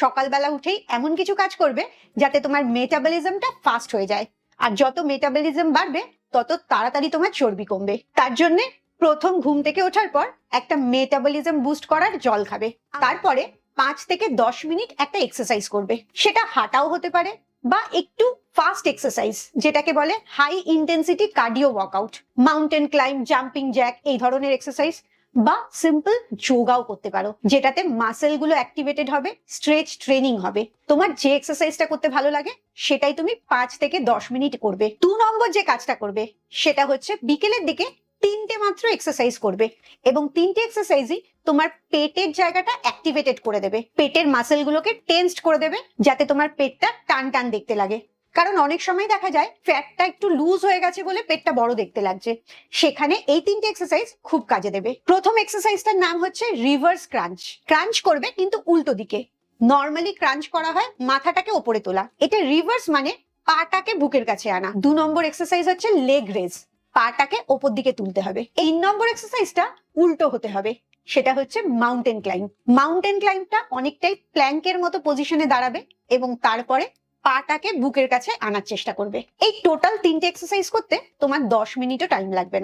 সকালবেলা উঠেই এমন কিছু কাজ করবে যাতে তোমার মেটাবলিজমটা ফাস্ট হয়ে যায়। আর যত মেটাবলিজম বাড়বে, তত তাড়াতাড়ি তোমার চর্বি কমবে। তার জন্য প্রথম ঘুম থেকে ওঠার পর একটা মেটাবলিজম বুস্ট করার জল খাবে। তারপরে পাঁচ থেকে দশ মিনিট একটা এক্সারসাইজ করবে। সেটা হাঁটাও হতে পারে বা একটু ফাস্ট এক্সারসাইজ যেটাকে বলে high intensity cardio workout mountain climb jumping jack এই ধরনের এক্সারসাইজ বা সিম্পল যোগাও করতে পারো, যেটাতে মাসেলগুলো অ্যাক্টিভেটেড হবে স্ট্রেচ ট্রেনিং হবে। তোমার যে এক্সারসাইজটা করতে ভালো লাগে, সেটাই তুমি পাঁচ থেকে দশ মিনিট করবে। দু নম্বর যে কাজটা করবে, সেটা হচ্ছে বিকেলের দিকে তিনটে মাত্র এক্সারসাইজ করবে এবং তিনটে এক্সারসাইজই তোমার পেটের জায়গাটা অ্যাক্টিভেটেড করে দেবে। পেটের মাসেল গুলোকে টেন্সড করে দেবে, যাতে তোমার পেটটা টান টান দেখতে লাগে। কারণ অনেক সময় দেখা যায় ফ্যাটটা একটু লুজ হয়ে গেছে বলে পেটটা বড় দেখতে লাগছে। সেখানে এই তিনটে এক্সারসাইজ খুব কাজে দেবে। প্রথম এক্সারসাইজটার নাম হচ্ছে রিভার্স ক্রাঞ্চ ক্রাঞ্চ করবে কিন্তু উল্টো দিকে। নর্মালি ক্রাঞ্চ করা হয় মাথাটাকে ওপরে তোলা। এটা রিভার্স মানে পাটাকে বুকের কাছে আনা। দু নম্বর এক্সারসাইজ হচ্ছে লেগ রেজ পাটাকে ওপর দিকে তুলতে হবে। তিন নম্বর এক্সারসাইজটা উল্টো হতে হবে। সেটা হচ্ছে মাউন্টেন ক্লাইম্ব মাউন্টেন ক্লাইম্বটা অনেকটাই প্ল্যাঙ্কের মতো পজিশনে দাঁড়াবে এবং তারপরে পাটাকে বুকের কাছে আনার চেষ্টা করবে। এই টোটাল তিনটে এক্সারসাইজ করতে তোমার দশ মিনিটও টাইম লাগবে না।